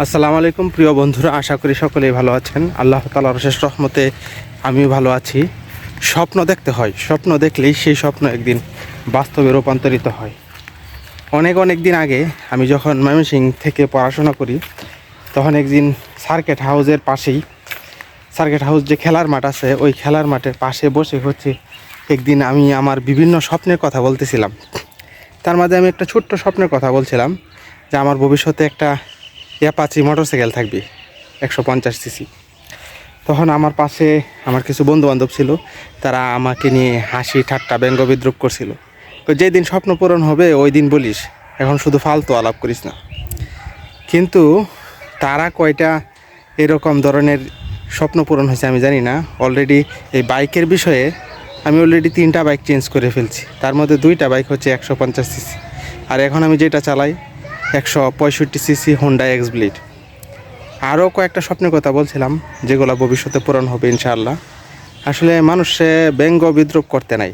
আসসালামু আলাইকুম, প্রিয় বন্ধুরা, আশা করি সকলেই ভালো আছেন। আল্লাহ তালার শেষ রহমতে আমিও ভালো আছি। স্বপ্ন দেখতে হয়, স্বপ্ন দেখলেই সেই স্বপ্ন একদিন বাস্তবে রূপান্তরিত হয়। অনেক অনেক দিন আগে আমি যখন ময়মনসিং থেকে পড়াশোনা করি, তখন একদিন সার্কেট হাউসের পাশেই, সার্কেট হাউস যে খেলার মাঠ আছে, ওই খেলার মাঠের পাশে বসে হচ্ছে একদিন আমি আমার বিভিন্ন স্বপ্নের কথা বলতেছিলাম। তার মাঝে আমি একটা ছোট্ট স্বপ্নের কথা বলছিলাম, যে আমার ভবিষ্যতে একটা অ্যাপাচি মোটরসাইকেল থাকবে, একশো পঞ্চাশ সিসি। তখন আমার পাশে আমার কিছু বন্ধু বান্ধব ছিল, তারা আমাকে নিয়ে হাসি ঠাট্টা ব্যঙ্গ বিদ্রুপ করছিল। তো যেদিন স্বপ্ন পূরণ হবে, ওই দিন বলিস, এখন শুধু ফালতু আলাপ করিস না। কিন্তু তারা কয়টা এরকম ধরনের স্বপ্ন পূরণ হয়েছে আমি জানি না। অলরেডি এই বাইকের বিষয়ে আমি অলরেডি তিনটা বাইক চেঞ্জ করে ফেলছি। তার মধ্যে দুইটা বাইক হচ্ছে একশো পঞ্চাশ সিসি। আর এখন আমি যেটা চালাই একশো পঁয়ষট্টি সিসি হোন্ডা এক্স ব্লিড আরও কয়েকটা স্বপ্নের কথা বলছিলাম, যেগুলো ভবিষ্যতে পূরণ হবে ইনশাআল্লাহ। আসলে মানুষে ব্যঙ্গ বিদ্রুপ করতে নাই।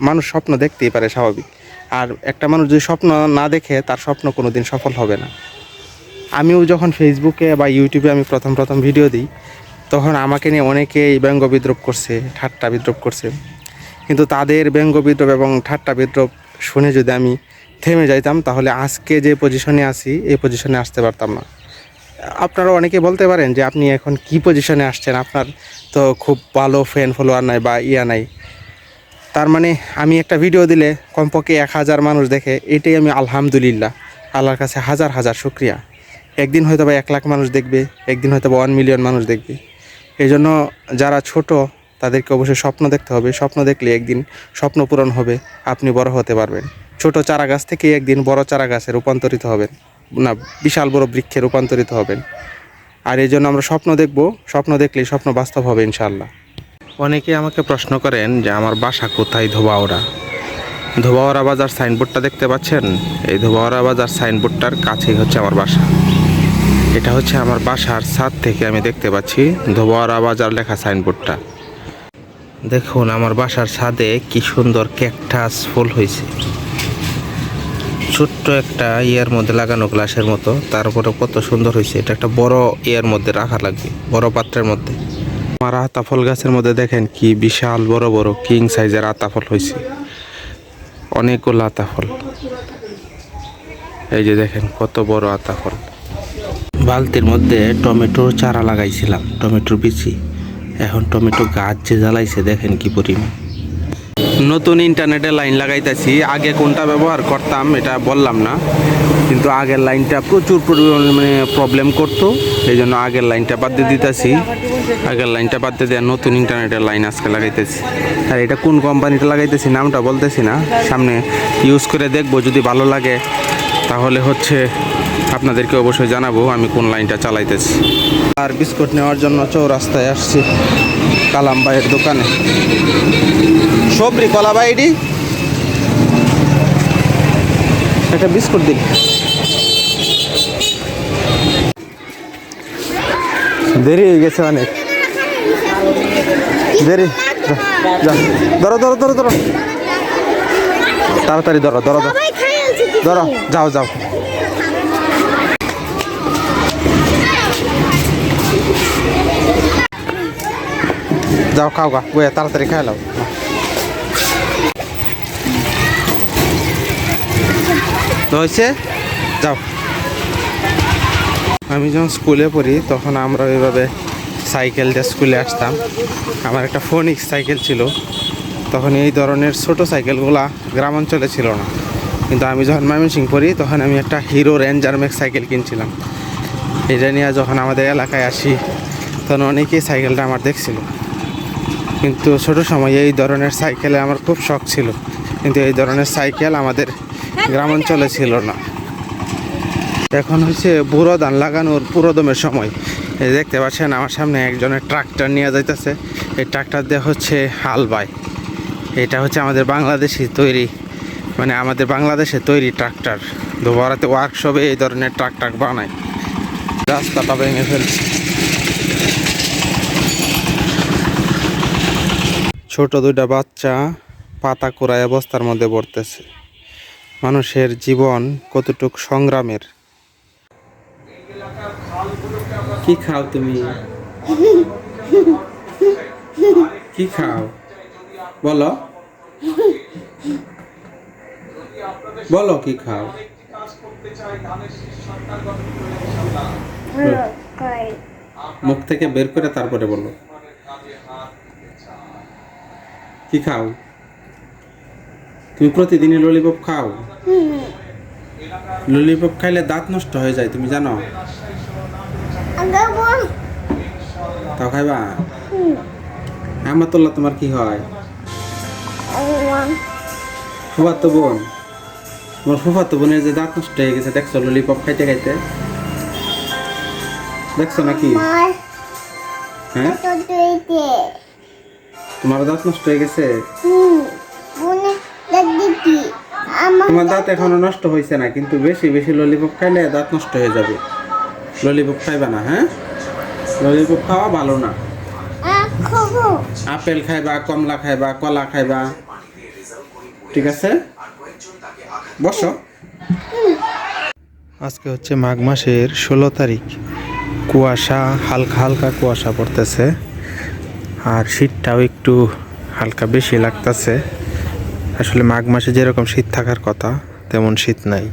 মানুষ স্বপ্ন দেখতেই পারে স্বাভাবিক। আর একটা মানুষ যদি স্বপ্ন না দেখে, তার স্বপ্ন কোনো দিন সফল হবে না। আমিও যখন ফেসবুকে বা ইউটিউবে আমি প্রথম প্রথম ভিডিও দিই, তখন আমাকে নিয়ে অনেকেই ব্যঙ্গ বিদ্রুপ করছে, ঠাট্টা বিদ্রুপ করছে। কিন্তু তাদের ব্যঙ্গ বিদ্রুপ এবং ঠাট্টা বিদ্রুপ শুনে যদি আমি থেমে যাইতাম, তাহলে আজকে যে পজিশনে আছি, এই পজিশনে আসতে পারতাম না। আপনারা অনেকে বলতে পারেন যে, আপনি এখন কি পজিশনে আসছেন? আপনার তো খুব ভালো ফ্যান ফলোয়ার নাই বা ইয়া নাই। তার মানে আমি একটা ভিডিও দিলে কমপক্ষে এক হাজার মানুষ দেখে, এটাই আমি আলহামদুলিল্লাহ, আল্লাহর কাছে হাজার হাজার শুক্রিয়া। একদিন হয়তো বা এক লাখ মানুষ দেখবে, একদিন হয়তো বা ওয়ান মিলিয়ন মানুষ দেখবে। এই জন্য যারা ছোট, তাদেরকে অবশ্যই স্বপ্ন দেখতে হবে। স্বপ্ন দেখলে একদিন স্বপ্ন পূরণ হবে, আপনি বড় হতে পারবেন। ছোট চারা গাছ থেকে একদিন বড় চারা গাছে রূপান্তরিত হবেন। না, বিশাল বড় বৃক্ষে রূপান্তরিত হবেন। আর এই জন্য আমরা স্বপ্ন দেখব, স্বপ্ন দেখলেই স্বপ্ন বাস্তব হবে ইনশাল্লাহ অনেকে আমাকে প্রশ্ন করেন যে, আমার বাসা কোথায় ধোবাওরা ধোবাওড়া বাজার সাইনবোর্ডটা দেখতে পাচ্ছেন? এই ধোবাওড়া বাজার সাইনবোর্ডটার কাছেই হচ্ছে আমার বাসা। এটা হচ্ছে আমার বাসার ছাদ থেকে আমি দেখতে পাচ্ছি ধোবাওড়া বাজার লেখা সাইনবোর্ডটা। দেখুন, আমার বাসার ছাদে কি সুন্দর ক্যাকটাস ফুল হয়েছে ছোট্ট একটা ইয়ার মধ্যে লাগানো গ্লাসের মতো তারপরে কত সুন্দর হয়েছে। এটা একটা বড় ইয়ার মধ্যে রাখা লাগবে, বড় পাত্রের মধ্যে। আমার আতাফল গাছের মধ্যে দেখেন কি বিশাল বড় বড় কিং সাইজের আতাফল হয়েছে। অনেকগুলো আতাফল। এই যে দেখেন কত বড় আতাফল। বালতির মধ্যে টমেটোর চারা লাগাইছিলাম, টমেটোর বিচি। এখন টমেটো গাছ যে জ্বালাইছে, দেখেন কি পরিমাণ। নতুন ইন্টারনেটে লাইন লাগাইতেছি। আগে কোনটা ব্যবহার করতাম, এটা বললাম না। কিন্তু আগের লাইনটা প্রচুর পরিমাণে মানে প্রবলেম করতো। এই জন্য আগের লাইনটা বাদ দিয়ে দিতেছি। আগের লাইনটা বাদ দিয়ে নতুন ইন্টারনেটের লাইন আজকে লাগাইতেছি। আর এটা কোন কোম্পানিটা লাগাইতেছি নামটা বলতেছি না। সামনে ইউজ করে দেখব, যদি ভালো লাগে। তাহলে হচ্ছে আপনাদেরকে অবশ্যই জানাব আমি কোন লাইনটা চালাইতেছি। আর বিস্কুট নেওয়ার জন্য চৌরাস্তায় আসছি। কালাম ভাইয়ের দোকানে। সবরি কলা বাইডি একটা বিস্কুট দিন। দেরি হয়ে গেছে অনেক। দেরি। ধরো ধরো ধরো ধরো। তাড়াতাড়ি ধরো ধরো ধরো। ধরো যাও যাও। যাও, খাও গা। বইয়া, তাড়াতাড়ি খাই লাও। হয়েছে যাও। আমি যখন স্কুলে পড়ি, তখন আমরা ওইভাবে সাইকেল দিয়ে স্কুলে আসতাম। আমার একটা ফোনিক্স সাইকেল ছিল। তখন এই ধরনের ছোট সাইকেলগুলা গ্রাম অঞ্চলে ছিল না। কিন্তু আমি যখন ময়মনসিং পড়ি, তখন আমি একটা হিরো রেঞ্জার ম্যাক্স সাইকেল কিনছিলাম। এটা নিয়ে যখন আমাদের এলাকায় আসি, তখন অনেকেই সাইকেলটা আমার দেখছিল। কিন্তু ছোট সময় এই ধরনের সাইকেলে আমার খুব শখ ছিল। কিন্তু এই ধরনের সাইকেল আমাদের গ্রাম অঞ্চলে ছিল না। এখন হচ্ছে বুড়ো ধান লাগানোর পুরোদমের সময়। এই দেখতে পাচ্ছেন আমার সামনে একজনের ট্রাক্টর নিয়ে যাইতেছে। এই ট্রাক্টর দিয়ে হচ্ছে হাল বায় এটা হচ্ছে আমাদের বাংলাদেশি তৈরি মানে আমাদের বাংলাদেশে তৈরি ট্রাক্টর। ধোবারাতে ওয়ার্কশপে এই ধরনের ট্রাক্টর বানায়। রাস্তাটা ভেঙে ফেলছে। ছোট দুইটা বাচ্চা পাতা কুড়ায় অবস্থার মধ্যে পড়তেছে। মানুষের জীবন কতটুক সংগ্রামের? কি খাও তুমি? কি খাও? বলো। বলো কি খাও? মুখ থেকে বের করে তারপরে বলো। কি খাও? তুমি প্রতিদিনই ললিপপ খাও? ললিপপ খাইলে দাঁত নষ্ট হয়ে যায় তুমি জানো? তাও খাইবা? আমাতুল্লাহ তোমার কি হয়? ফুফাতো বোন। তোমার ফুফাতো বোনের যে দাঁত নষ্ট হয়ে গেছে দেখছ ললিপপ খাইতে খাইতে? দেখছ নাকি? হ্যাঁ? তোমার দাঁত নষ্ট হয়ে গেছে? তোমার দাঁত এখনও নষ্ট হয়েছে না কিন্তু বেশি বেশি ললিপপ খাইলে দাঁত নষ্ট হয়ে যাবে। ললিপপ খাইবা না হ্যাঁ? ললিপপ খাওয়া ভালো না। আপেল খাইবা কমলা খাইবা কলা খাইবা। ঠিক আছে? বসো। আজকে হচ্ছে মাঘ মাসের ষোলো তারিখ। কুয়াশা হালকা হালকা কুয়াশা পড়তেছে। আর শীতটাও একটু হালকা বেশি লাগতেছে। আসলে মাঘ মাসে যেরকম শীত থাকার কথা, তেমন শীত নাই।